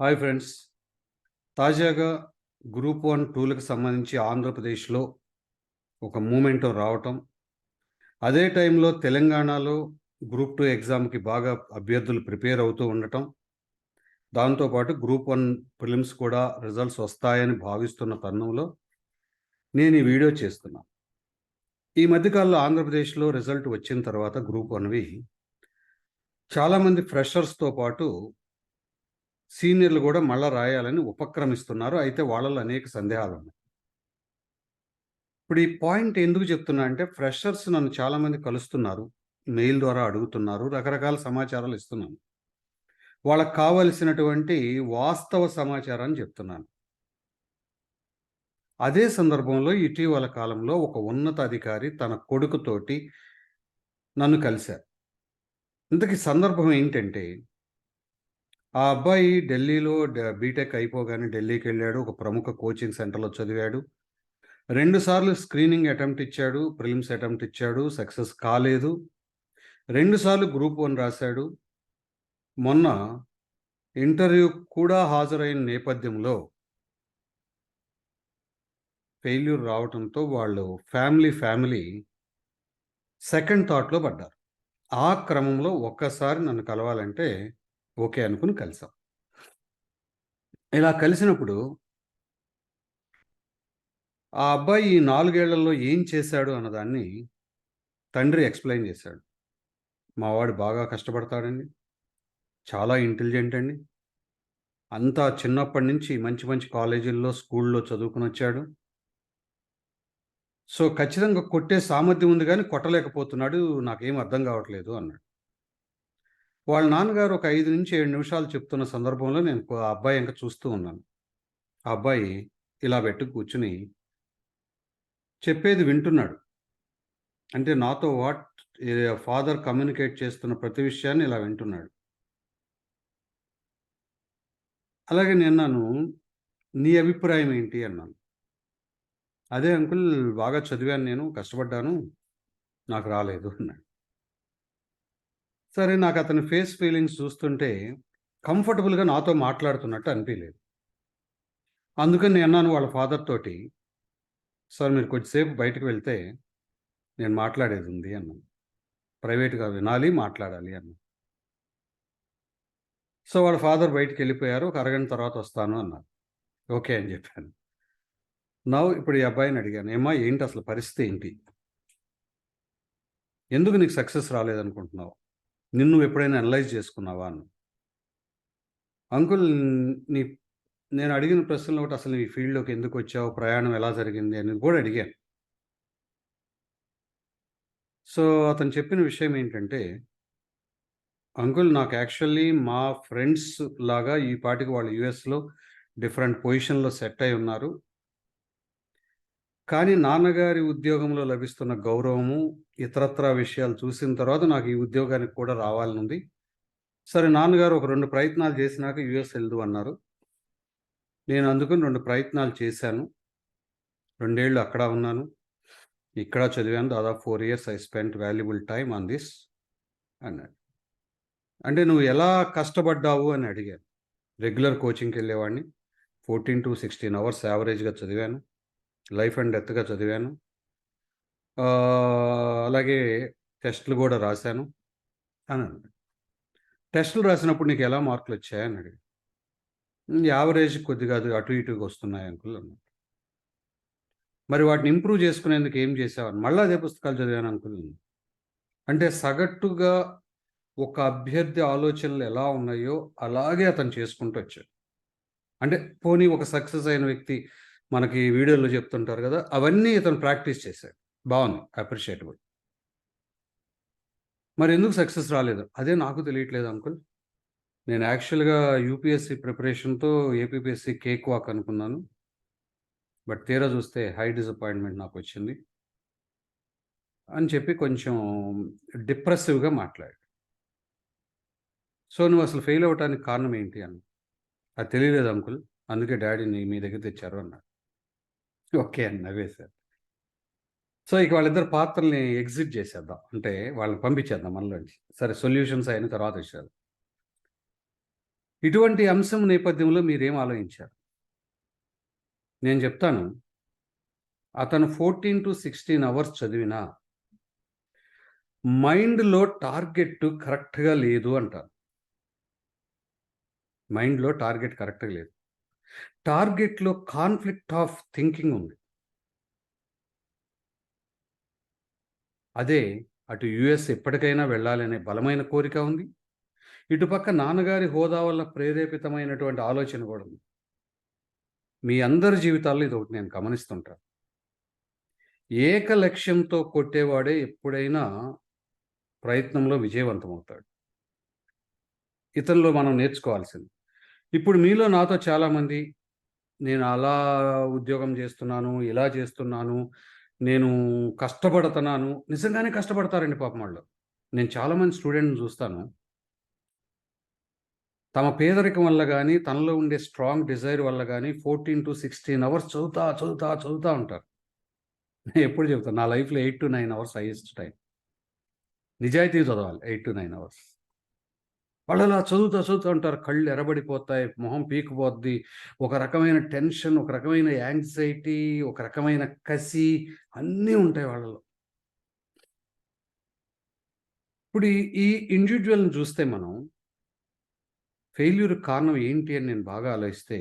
Hi friends. తాజాగా group one టూలకు సంబంధించి ఆంధ్రప్రదేశ్లో ఒక మూమెంట్ రావటం. అదే టైంలో తెలంగాణలో గ్రూప్ టూ ఎగ్జామ్కి బాగా అభ్యర్థులు ప్రిపేర్ అవుతూ ఉండటం. దాంతోపాటు గ్రూప్ వన్ ఫిలిమ్స్ కూడా రిజల్ట్స్ వస్తాయని భావిస్తున్న తరుణంలో నేను ఈ వీడియో చేస్తున్నాను ఈ మధ్యకాలంలో ఆంధ్రప్రదేశ్లో రిజల్ట్ వచ్చిన తర్వాత గ్రూప్ వన్వి చాలామంది ఫ్రెషర్స్తో పాటు సీనియర్లు కూడా మళ్ళా రాయాలని ఉపక్రమిస్తున్నారు. అయితే వాళ్ళలో అనేక సందేహాలు ఉన్నాయి. ఇప్పుడు ఈ పాయింట్ ఎందుకు చెప్తున్నా అంటే ఫ్రెషర్స్ నన్ను చాలామంది కలుస్తున్నారు. మెయిల్ ద్వారా అడుగుతున్నారు. రకరకాల సమాచారాలు ఇస్తున్నాను. వాళ్ళకి కావలసినటువంటి వాస్తవ సమాచారాన్ని చెప్తున్నాను. అదే సందర్భంలో ఇటీవల కాలంలో ఒక ఉన్నత అధికారి తన కొడుకుతోటి నన్ను కలిశారు. ఇంతకీ సందర్భం ఏంటంటే ఆ అబ్బాయి ఢిల్లీలో బీటెక్ అయిపోగానే ఢిల్లీకి వెళ్ళాడు ఒక ప్రముఖ కోచింగ్ సెంటర్లో చదివాడు. రెండు సార్లు స్క్రీనింగ్ అటెంప్ట్ ఇచ్చాడు ప్రిలిమ్స్ అటెంప్ట్ ఇచ్చాడు సక్సెస్ కాలేదు. రెండు సార్లు గ్రూప్ వన్ రాశాడు. మొన్న ఇంటర్వ్యూ కూడా హాజరైన నేపథ్యంలో ఫెయిల్యూర్ రావడంతో వాళ్ళు ఫ్యామిలీ ఫ్యామిలీ సెకండ్ థాట్లో పడ్డారు. ఆ క్రమంలో ఒక్కసారి నన్ను కలవాలంటే ఓకే అనుకుని కలిసాం. ఇలా కలిసినప్పుడు ఆ అబ్బాయి ఈ నాలుగేళ్ళలో ఏం చేశాడు అన్నదాన్ని తండ్రి ఎక్స్ప్లెయిన్ చేశాడు. మావాడు బాగా కష్టపడతాడండి. చాలా ఇంటెలిజెంట్ అండి. అంతా చిన్నప్పటి నుంచి మంచి మంచి కాలేజీల్లో స్కూల్లో చదువుకుని వచ్చాడు. సో ఖచ్చితంగా కొట్టే సామర్థ్యం ఉంది కానీ కొట్టలేకపోతున్నాడు. నాకేం అర్థం కావట్లేదు అన్నాడు. వాళ్ళ నాన్నగారు ఒక ఐదు నుంచి ఏడు నిమిషాలు చెప్తున్న సందర్భంలో నేను ఆ అబ్బాయి ఇంకా చూస్తూ ఉన్నాను. ఆ అబ్బాయి ఇలా పెట్టు కూర్చుని చెప్పేది వింటున్నాడు. అంటే నాతో వాట్ ఫాదర్ కమ్యూనికేట్ చేస్తున్న ప్రతి విషయాన్ని ఇలా వింటున్నాడు. అలాగే నేను నన్ను నీ అభిప్రాయం ఏంటి? అన్నాను. అదే అంకుల్ బాగా చదివాను నేను కష్టపడ్డాను నాకు రాలేదు అన్నాడు. సరే నాకు అతని ఫేస్ ఫీలింగ్స్ చూస్తుంటే కంఫర్టబుల్గా నాతో మాట్లాడుతున్నట్టు అనిపించలేదు అందుకని నేను అన్నాను వాళ్ళ ఫాదర్ తోటి సార్ మీరు కొద్దిసేపు బయటకు వెళ్తే నేను మాట్లాడేది ఉంది అన్నాను. ప్రైవేట్గా వినాలి మాట్లాడాలి అన్నాను. సో వాళ్ళ ఫాదర్ బయటికి వెళ్ళిపోయారు ఒక అరగంట తర్వాత వస్తాను అన్నారు. ఓకే అని చెప్పాను. నవ్వు ఇప్పుడు ఈ అబ్బాయిని అడిగాను ఏమా ఏంటి అసలు పరిస్థితి ఏంటి? ఎందుకు నీకు సక్సెస్ రాలేదనుకుంటున్నావు? నిన్ను ఎప్పుడైనా అనలైజ్ చేసుకున్నావా అన్న అంకుల్ నీ నేను అడిగిన ప్రశ్నలు ఒకటి అసలు ఈ ఫీల్డ్లోకి ఎందుకు వచ్చావు? ప్రయాణం ఎలా జరిగింది? అని కూడా అడిగాను. సో అతను చెప్పిన విషయం ఏంటంటే అంకుల్ నాకు యాక్చువల్లీ మా ఫ్రెండ్స్ లాగా ఈ పాటికి వాళ్ళు యుఎస్లో డిఫరెంట్ పొజిషన్లో సెట్ అయి ఉన్నారు. కానీ నాన్నగారి ఉద్యోగంలో లభిస్తున్న గౌరవము ఇతరత్రా విషయాలు చూసిన తర్వాత నాకు ఈ ఉద్యోగానికి కూడా రావాలని ఉంది సరే నాన్నగారు ఒక రెండు ప్రయత్నాలు చేసినాక యుఎస్ వెళ్దు అన్నారు. నేను అందుకని రెండు ప్రయత్నాలు చేశాను. రెండేళ్ళు అక్కడ ఉన్నాను. ఇక్కడ చదివాను. దాదాపు four years I spend valuable time on this అన్నాడు. అంటే నువ్వు ఎలా కష్టపడ్డావు అని అడిగాను. రెగ్యులర్ కోచింగ్కి వెళ్ళేవాడిని. ఫోర్టీన్ టు సిక్స్టీన్ అవర్స్ యావరేజ్గా చదివాను. లైఫ్ అండ్ డెత్గా చదివాను. అలాగే టెస్టులు కూడా రాశాను అని అన్నాడు. టెస్టులు రాసినప్పుడు నీకు ఎలా మార్కులు వచ్చాయని అడిగాడు. యావరేజ్ కొద్దిగా అది అటు ఇటుగా వస్తున్నాయి అంకుల్ అన్నాడు. మరి వాటిని ఇంప్రూవ్ చేసుకునేందుకు ఏం చేసావని మళ్ళీ అదే పుస్తకాలు చదివాను అంకుల్ అంటే సగటుగా ఒక అభ్యర్థి ఆలోచనలు ఎలా ఉన్నాయో అలాగే అతను చేసుకుంటూ వచ్చాడు. అంటే పోనీ ఒక సక్సెస్ అయిన వ్యక్తి మనకి వీడియోలో చెప్తుంటారు కదా అవన్నీ ఇతను ప్రాక్టీస్ చేశాడు. బాగుంది. అప్రిషియేటబుల్. మరి ఎందుకు సక్సెస్ రాలేదు? అదే నాకు తెలియట్లేదు అంకుల్. నేను యాక్చువల్గా యూపీఎస్సీ ప్రిపరేషన్తో ఏపీపీఎస్సీ కేక్ వాక్ అనుకున్నాను. బట్ తీరా చూస్తే హై డిసప్పాయింట్మెంట్ నాకు వచ్చింది. అని చెప్పి కొంచెం డిప్రెసివ్గా మాట్లాడాడు. సో నువ్వు అసలు ఫెయిల్ అవ్వటానికి కారణం ఏంటి అని అది తెలియలేదు అంకుల్. అందుకే డాడీని మీ దగ్గర తెచ్చారు అన్నాడు. ఓకే అని నవ్వేశారు సో ఇక వాళ్ళిద్దరు పాత్రల్ని ఎగ్జిట్ చేసేద్దాం అంటే వాళ్ళని పంపించేద్దాం మనలోంచి సరే సొల్యూషన్స్ అయిన తర్వాత వచ్చారు ఇటువంటి అంశం నేపథ్యంలో మీరేం ఆలోచించారు? నేను చెప్తాను. అతను 14-16 అవర్స్ చదివినా మైండ్‌లో టార్గెట్ కరెక్ట్‌గా లేదు అంటారు. మైండ్‌లో టార్గెట్ కరెక్ట్‌గా లేదు. టార్గెట్‌లో కాన్‌ఫ్లిక్ట్ ఆఫ్ థింకింగ్ ఉంది. అదే అటు యూఎస్ ఎప్పటికైనా వెళ్ళాలనే బలమైన కోరిక ఉంది. ఇటుపక్క నాన్నగారి హోదా వల్ల ప్రేరేపితమైనటువంటి ఆలోచన కూడా ఉంది. మీ అందరి జీవితాల్లో ఇదొకటి నేను గమనిస్తుంటాను. ఏక లక్ష్యంతో కొట్టేవాడే ఎప్పుడైనా ప్రయత్నంలో విజయవంతమవుతాడు. ఇతనిలో మనం నేర్చుకోవాల్సింది. ఇప్పుడు మీలో నాతో చాలామంది నేను అలా ఉద్యోగం చేస్తున్నాను, ఇలా చేస్తున్నాను, నేను కష్టపడుతున్నాను. నిజంగానే కష్టపడతారండి పాపం వాళ్ళు. నేను చాలామంది స్టూడెంట్‌ని చూస్తాను. తమ పేదరికం వల్ల కానీ తనలో ఉండే స్ట్రాంగ్ డిజైర్ వల్ల కానీ ఫోర్టీన్ టు సిక్స్టీన్ అవర్స్ చదువుతా, చదువుతా, చదువుతా ఉంటారు. నేను ఎప్పుడు చెబుతాను నా లైఫ్‌లో 8-9 అవర్స్ హైయెస్ట్ టైం నిజాయితీ చదవాలి 8-9 అవర్స్. వాళ్ళు అలా చదువుతా, చదువుతూ ఉంటారు. కళ్ళు ఎరబడిపోతాయి మొహం పీకిపోద్ది. ఒక రకమైన టెన్షన్, ఒక రకమైన యాంగ్జైటీ, ఒక రకమైన కసి అన్నీ ఉంటాయి వాళ్ళలో. ఇప్పుడు ఈ ఇండివిజువల్ని ఇండివిడ్యువల్‌ని చూస్తే మనం ఫెయిల్యూర్ కారణం ఏంటి అని నేను బాగా ఆలోచిస్తే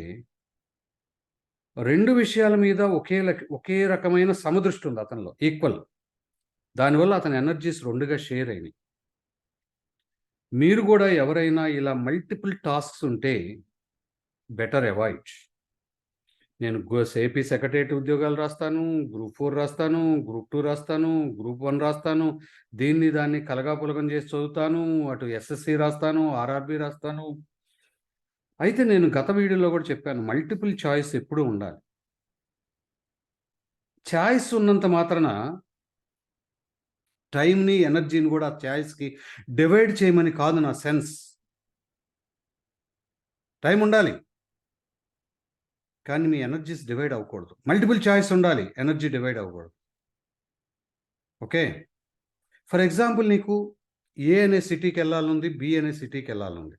రెండు విషయాల మీద ఒకే లక్ ఒకే రకమైన సమదృష్టి ఉంది అతనిలో. ఈక్వల్. దానివల్ల అతని ఎనర్జీస్ రెండుగా షేర్ అయినాయి. మీరు కూడా ఎవరైనా ఇలా మల్టిపుల్ టాస్క్స్ ఉంటే బెటర్ అవాయిడ్. నేను గోస్ ఏపీ సెక్రటరియట్ ఉద్యోగాలు రాస్తాను, గ్రూప్ ఫోర్ రాస్తాను, గ్రూప్ టూ రాస్తాను, గ్రూప్ వన్ రాస్తాను. దీన్ని దాన్ని కలగాపులగం చేసి చదువుతాను. అటు ఎస్ఎస్‌సి రాస్తాను, ఆర్ఆర్‌బీ రాస్తాను. అయితే నేను గత వీడియోలో కూడా చెప్పాను. మల్టిపుల్ చాయిస్ ఎప్పుడూ ఉండాలి. ఛాయిస్ ఉన్నంత మాత్రాన టైంని ఎనర్జీని కూడా ఆ చాయిస్‌కి డివైడ్ చేయమని కాదు నా సెన్స్. టైం ఉండాలి. కానీ మీ ఎనర్జీస్ డివైడ్ అవ్వకూడదు. మల్టిపుల్ చాయిస్ ఉండాలి. ఎనర్జీ డివైడ్ అవ్వకూడదు. ఓకే. ఫర్ ఎగ్జాంపుల్ నీకు ఏ అనే సిటీకెళ్ళాలనుంది. బి అనే సిటీకెళ్ళాలనుంది.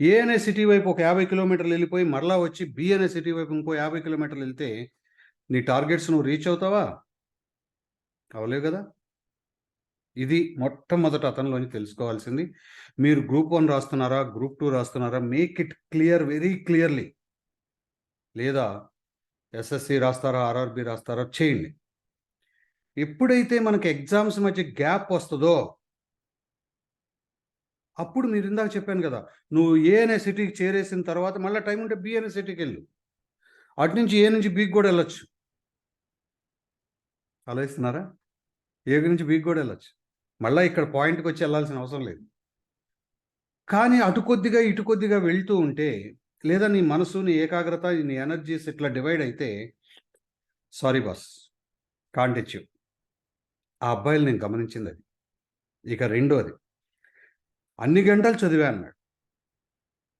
ఏ అనే సిటీ వైపు ఒక 50 కిలోమీటర్లు వెళ్ళిపోయి మరలా వచ్చి బి అనే సిటీ వైపు ఇంకో 50 కిలోమీటర్లు వెళ్తే నీ టార్గెట్స్ నువ్వు రీచ్ అవుతావా? అవలేవు కదా! ఇది మొట్టమొదట అతనిలోని తెలుసుకోవాల్సింది. మీరు గ్రూప్ వన్ రాస్తున్నారా? Group two రాస్తున్నారా? Make it clear very clearly. లేదా ఎస్ఎస్‌సి రాస్తారా? ఆర్ఆర్‌బీ రాస్తారా? చేయండి. ఎప్పుడైతే మనకి ఎగ్జామ్స్ మధ్య గ్యాప్ వస్తుందో అప్పుడు మీరు ఇందాక చెప్పాను కదా! నువ్వు ఏ అనే సిటీకి చేరేసిన తర్వాత మళ్ళీ టైం ఉంటే బి అనే సిటీకెళ్ళు. అటు నుంచి ఏ నుంచి బికి కూడా వెళ్ళొచ్చు. ఆలోచిస్తున్నారా? ఏ నుంచి వీక్ కూడా వెళ్ళొచ్చు. మళ్ళీ ఇక్కడ పాయింట్‌కి వచ్చి వెళ్ళాల్సిన అవసరం లేదు. కానీ అటు కొద్దిగా, ఇటు కొద్దిగా వెళ్తూ ఉంటే లేదా నీ మనసు, నీ ఏకాగ్రత, నీ ఎనర్జీస్ ఇట్లా డివైడ్ అయితే సారీ బాస్. కాంటిచ్యూ ఆ అబ్బాయిలు నేను గమనించింది అది ఇక రెండోది అన్ని గంటలు చదివా అన్నాడు.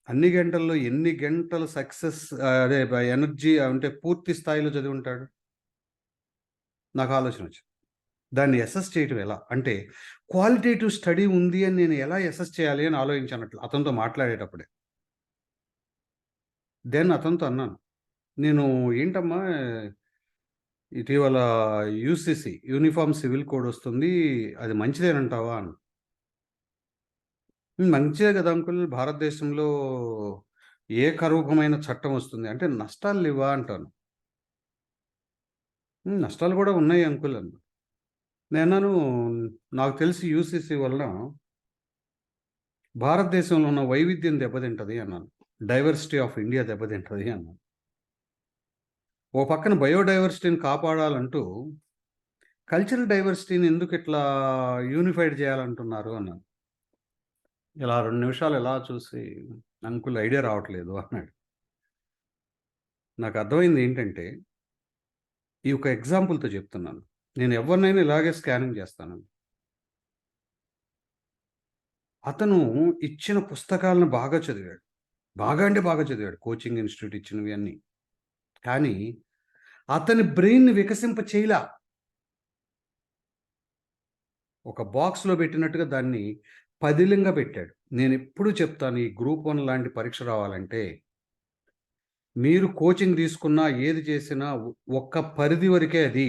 అన్ని గంటల్లో ఎన్ని గంటలు సక్సెస్ అదే ఎనర్జీ అంటే పూర్తి స్థాయిలో చదివి ఉంటాడు నాకు ఆలోచన వచ్చింది. దాన్ని అసెస్ చేయటం ఎలా? అంటే క్వాలిటేటివ్ స్టడీ ఉంది అని నేను ఎలా అసెస్ చేయాలి అని ఆలోచించానట్లు అతనితో మాట్లాడేటప్పుడే. దెన్ అతనితో అన్నాను. నేను ఏంటమ్మా ఇటీవల యూసీసీ యూనిఫార్మ్ సివిల్ కోడ్ వస్తుంది. అది మంచిదేనంటావా? అన్న మంచిదే కదా అంకుల్. భారతదేశంలో ఏ కరూపమైన చట్టం వస్తుంది. అంటే నష్టాలు ఇవ్వా అంటాను. నష్టాలు కూడా ఉన్నాయి అంకుల్ అన్న నేను నాకు తెలిసి యూసీసీ వలన భారతదేశంలో ఉన్న వైవిధ్యం దెబ్బతింటది అన్నాను. డైవర్సిటీ ఆఫ్ ఇండియా దెబ్బతింటది అన్నాను. ఓ పక్కన బయోడైవర్సిటీని కాపాడాలంటూ కల్చరల్ డైవర్సిటీని ఎందుకు ఇట్లా యూనిఫైడ్ చేయాలంటున్నారు అన్నాను. ఇలా రెండు నిమిషాలు ఎలా చూసి అంకుల్ ఐడియా రావట్లేదు అన్నాడు. నాకు అర్థమైంది ఏంటంటే ఈ ఒక ఎగ్జాంపుల్‌తో చెప్తున్నాను. నేను ఎవరినైనా ఇలాగే స్కానింగ్ చేస్తానండి. అతను ఇచ్చిన పుస్తకాలను బాగా చదివాడు. బాగా అంటే బాగా చదివాడు. కోచింగ్ ఇన్‌స్టిట్యూట్ ఇచ్చినవి అన్నీ. కానీ అతని బ్రెయిన్‌ని వికసింప చేయలా. ఒక బాక్స్‌లో పెట్టినట్టుగా దాన్ని పదిలంగా పెట్టాడు నేను ఎప్పుడు చెప్తాను ఈ గ్రూప్ వన్ లాంటి పరీక్ష రావాలంటే మీరు కోచింగ్ తీసుకున్నా ఏది చేసినా ఒక్క పరిధి వరకే అది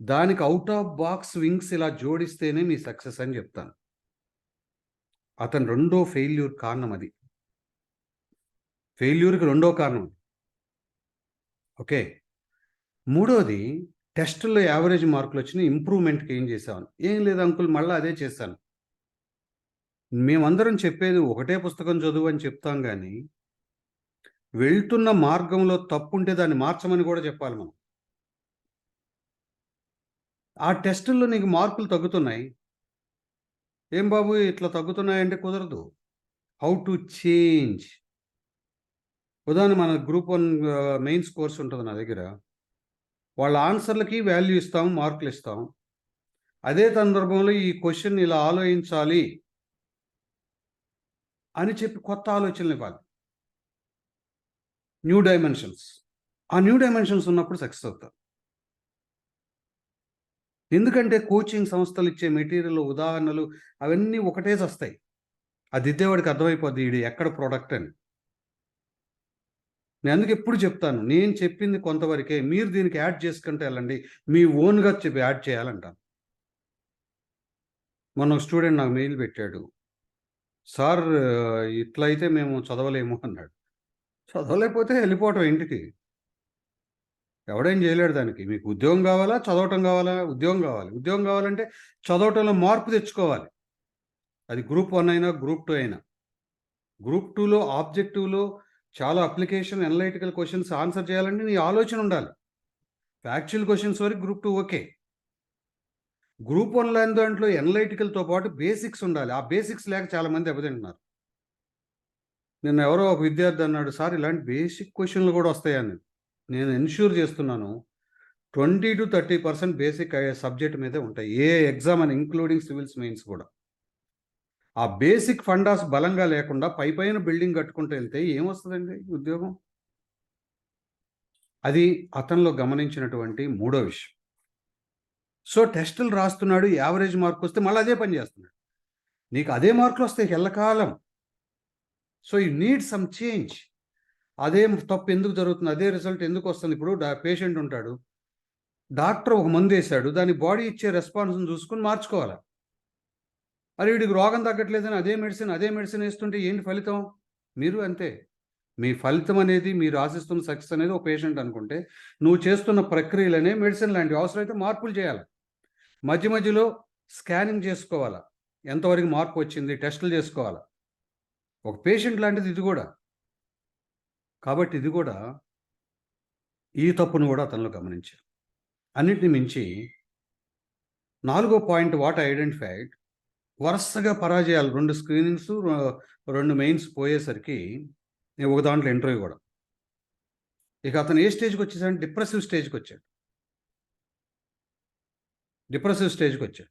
దానికి అవుట్ ఆఫ్ బాక్స్ వింగ్స్ ఇలా జోడిస్తేనే మీ సక్సెస్ అని చెప్తాను. అతను రెండో ఫెయిల్యూర్ కారణం అది. ఫెయిల్యూర్కి రెండో కారణం ఓకే మూడోది టెస్టుల్లో యావరేజ్ మార్కులు వచ్చినాయి ఇంప్రూవ్మెంట్కి ఏం చేసాను ఏం లేదు అంకుల్ మళ్ళీ అదే చేశాను. మేమందరం చెప్పేది ఒకటే పుస్తకం చదువు అని చెప్తాం కానీ వెళ్తున్న మార్గంలో తప్పు ఉంటే దాన్ని మార్చమని కూడా చెప్పాలి మనం. ఆ టెస్టుల్లో నీకు మార్కులు తగ్గుతున్నాయి. ఏం బాబు ఇట్లా తగ్గుతున్నాయంటే కుదరదు. How to change. ఉదాహరణ మన గ్రూప్ వన్ మెయిన్స్ కోర్స్ ఉంటుంది నా దగ్గర. వాళ్ళ ఆన్సర్లకి వాల్యూ ఇస్తాం మార్కులు ఇస్తాం. అదే సందర్భంలో ఈ క్వశ్చన్ ఇలా ఆలోచించాలి అని చెప్పి కొత్త ఆలోచనలు ఇవ్వాలి. New dimensions. ఆ న్యూ డైమెన్షన్స్ ఉన్నప్పుడు సక్సెస్ అవుతారు ఎందుకంటే కోచింగ్ సంస్థలు ఇచ్చే మెటీరియల్ ఉదాహరణలు అవన్నీ ఒకటే వస్తాయి అది ఇద్దేవాడికి అర్థమైపోద్ది ఇది ఎక్కడ ప్రోడక్ట్ అని. నేను అందుకు ఎప్పుడు చెప్తాను నేను చెప్పింది కొంతవరకే మీరు దీనికి యాడ్ చేసుకుంటే వెళ్ళండి మీ ఓన్గా చెప్పి యాడ్ చేయాలంటాను. మొన్న ఒక స్టూడెంట్ నాకు మెయిల్ పెట్టాడు సార్ ఇట్లా అయితే మేము చదవలేము అన్నాడు. చదవలేకపోతే వెళ్ళిపోవటం ఇంటికి ఎవడేం చేయలేడు దానికి. మీకు ఉద్యోగం కావాలా చదవటం కావాలా? ఉద్యోగం కావాలి. ఉద్యోగం కావాలంటే చదవటంలో మార్పు తెచ్చుకోవాలి. అది గ్రూప్ వన్ అయినా గ్రూప్ టూ అయినా. గ్రూప్ టూలో ఆబ్జెక్టివ్లో చాలా అప్లికేషన్ అనలైటికల్ క్వశ్చన్స్ ఆన్సర్ చేయాలంటే నీ ఆలోచన ఉండాలి. ఫ్యాక్చువల్ క్వశ్చన్స్ వరకు group two okay. Group one line దాంట్లో ఎనలైటికల్తో పాటు బేసిక్స్ ఉండాలి. ఆ బేసిక్స్ లేక చాలామంది దెబ్బతింటున్నారు. నిన్న ఎవరో ఒక విద్యార్థి అన్నాడు సార్ ఇలాంటి బేసిక్ క్వశ్చన్లు కూడా వస్తాయని. నేను ఎన్ష్యూర్ చేస్తున్నాను twenty to thirty percent basic subject మీదే ఉంటాయి. ఏ ఎగ్జామ్ అని ఇంక్లూడింగ్ సివిల్స్ మెయిన్స్ కూడా. ఆ బేసిక్ ఫండాస్ బలంగా లేకుండా పై పైన బిల్డింగ్ కట్టుకుంటూ వెళ్తే ఏమొస్తుందండి ఉద్యోగం? అది అతనిలో గమనించినటువంటి మూడో విషయం. సో టెస్టులు రాస్తున్నాడు యావరేజ్ మార్క్ వస్తే మళ్ళీ అదే పని చేస్తున్నాడు. నీకు అదే మార్కులు వస్తాయి ఎల్లకాలం. So you need some change. అదే తప్పు ఎందుకు జరుగుతుంది? అదే రిజల్ట్ ఎందుకు వస్తుంది? ఇప్పుడు పేషెంట్ ఉంటాడు. డాక్టర్ ఒక మందు వేశాడు దాని బాడీ ఇచ్చే రెస్పాన్స్ని చూసుకుని మార్చుకోవాలి? అరే వీడికి రోగం తగ్గట్లేదని అదే మెడిసిన్ అదే మెడిసిన్ వేస్తుంటే ఏంటి ఫలితం? మీరు అంతే. మీ ఫలితం అనేది మీరు ఆశిస్తున్న సక్సెస్ అనేది ఒక పేషెంట్ అనుకుంటే నువ్వు చేస్తున్న ప్రక్రియలనే మెడిసిన్ లాంటివి. అవసరమైతే మార్పులు చేయాలి. మధ్య మధ్యలో స్కానింగ్ చేసుకోవాలా? ఎంతవరకు మార్పు వచ్చింది? టెస్టులు చేసుకోవాలా? ఒక పేషెంట్ లాంటిది ఇది కూడా. కాబట్టి ఇది కూడా ఈ తప్పును కూడా అతనిలో గమనించారు. అన్నిటిని మించి నాలుగో పాయింట్ వాట్ ఐడెంటిఫైడ్ వరుసగా పరాజయాలు రెండు స్క్రీనింగ్స్ రెండు మెయిన్స్ పోయేసరికి నేను ఒక దాంట్లో ఇంటర్వ్యూ కూడా ఇక అతను ఏ స్టేజ్కి వచ్చేసాడు? డిప్రెసివ్ స్టేజ్కి వచ్చాడు. డిప్రెసివ్ స్టేజ్కి వచ్చాడు.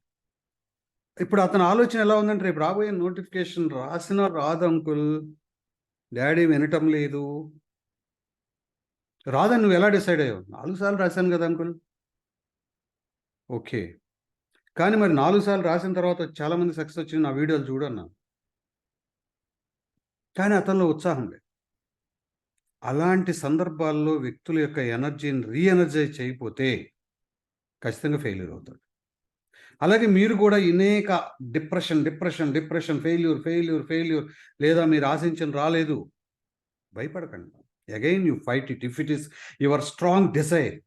ఇప్పుడు అతని ఆలోచన ఎలా ఉందంటే రేపు రాబోయే నోటిఫికేషన్ రాసిన రాదు అంకుల్ డాడీ వినటం లేదు. రాదని నువ్వు ఎలా డిసైడ్ అయ్యావు? నాలుగు సార్లు రాశాను కదా అంకుల్ ఓకే కానీ మరి నాలుగు సార్లు రాసిన తర్వాత చాలామంది సక్సెస్ వచ్చింది. నా వీడియోలు చూడన్నా. కానీ అతనిలో ఉత్సాహం లేదు. అలాంటి సందర్భాల్లో వ్యక్తుల యొక్క ఎనర్జీని రీఎనర్జైజ్ చేయకపోతే ఖచ్చితంగా ఫెయిల్యూర్ అవుతాడు. అలాగే మీరు కూడా అనేక depression depression depression failure failure failure లేదా మీరు ఆశించిన రాలేదు. భయపడకండి. Again you fight it if it is your strong desire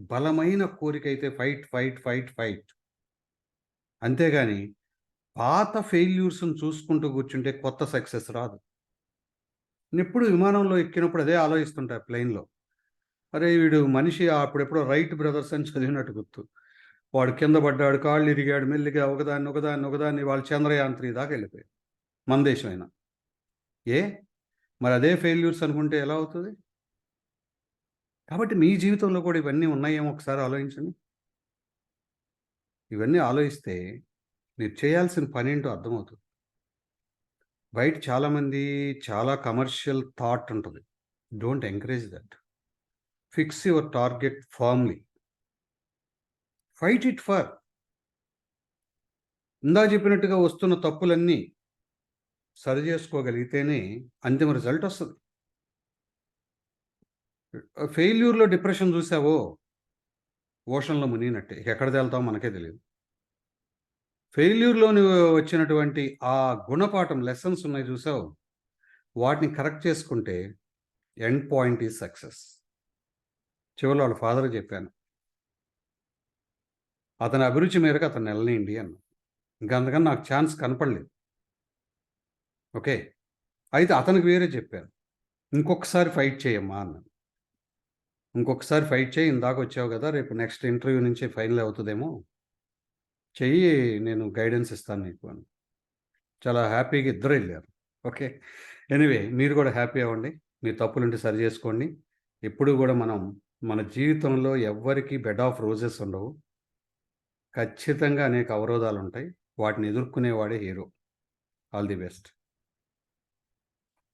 బలమైన కోరిక అయితే ఫైట్ ఫైట్ ఫైట్ ఫైట్ అంతేగాని పాత ఫెయిల్యూర్స్ని చూసుకుంటూ కూర్చుంటే కొత్త సక్సెస్ రాదు. నేను ఎప్పుడు విమానంలో ఎక్కినప్పుడు అదే ఆలోచిస్తుంటా ప్లెయిన్లో అరే వీడు మనిషి అప్పుడెప్పుడో రైట్ బ్రదర్స్ అని చదివినట్టు గుర్తు. వాడు కింద పడ్డాడు కాళ్ళు ఇరిగాడు మెల్లిగా ఒకదాన్ని ఒకదాన్ని ఒకదాన్ని వాళ్ళు చంద్రయాన్ త్రీ దాకా వెళ్ళిపోయారు మన దేశమైనా. ఏ? మరి అదే ఫెయిల్యూర్స్ అనుకుంటే ఎలా అవుతుంది? కాబట్టి మీ జీవితంలో కూడా ఇవన్నీ ఉన్నాయేమో ఒకసారి ఆలోచించండి. ఇవన్నీ ఆలోచిస్తే మీరు చేయాల్సిన పని ఏంటో అర్థమవుతుంది. బయట చాలామంది చాలా కమర్షియల్ థాట్ ఉంటుంది. Don't encourage that fix your target firmly fight it for ఇందా చెప్పినట్టుగా వస్తున్న తప్పులన్నీ సరి చేసుకోగలిగితేనే అంతిమ రిజల్ట్ వస్తుంది. ఫెయిల్యూర్లో డిప్రెషన్ చూసావో ఓషన్లో మునిగినట్టే. ఎక్కడ తేలుతావో మనకే తెలియదు ఫెయిల్యూర్లో నువ్వు వచ్చినటువంటి ఆ గుణపాఠం లెసన్స్ ఉన్నాయి చూసావు? వాటిని కరెక్ట్ చేసుకుంటే ఎండ్ పాయింట్ ఈజ్ సక్సెస్. చివరిలో వాళ్ళ ఫాదర్ చెప్పాను. అతని అభిరుచి మేరకు అతను వెళ్ళనియండి అన్న ఇంకా అందుకని నాకు ఛాన్స్ కనపడలేదు. ఓకే. అయితే అతనికి వేరే చెప్పాను. ఇంకొకసారి ఫైట్ చేయమ్మా అన్నాను. ఇంకొకసారి ఫైట్ చేయి ఇందాక వచ్చావు కదా రేపు నెక్స్ట్ ఇంటర్వ్యూ నుంచి ఫైనల్ అవుతుందేమో. చెయ్యి నేను గైడెన్స్ ఇస్తాను నీకు అని. చాలా హ్యాపీగా ఇద్దరు వెళ్ళారు. ఓకే. ఎనీవే మీరు కూడా హ్యాపీ అవ్వండి. మీ తప్పులుంటే సరి చేసుకోండి. ఎప్పుడు కూడా మనం మన జీవితంలో ఎవ్వరికి బెడ్ ఆఫ్ రోజెస్ ఉండవు. ఖచ్చితంగా అనేక అవరోధాలు ఉంటాయి వాటిని ఎదుర్కొనేవాడే హీరో. All the best.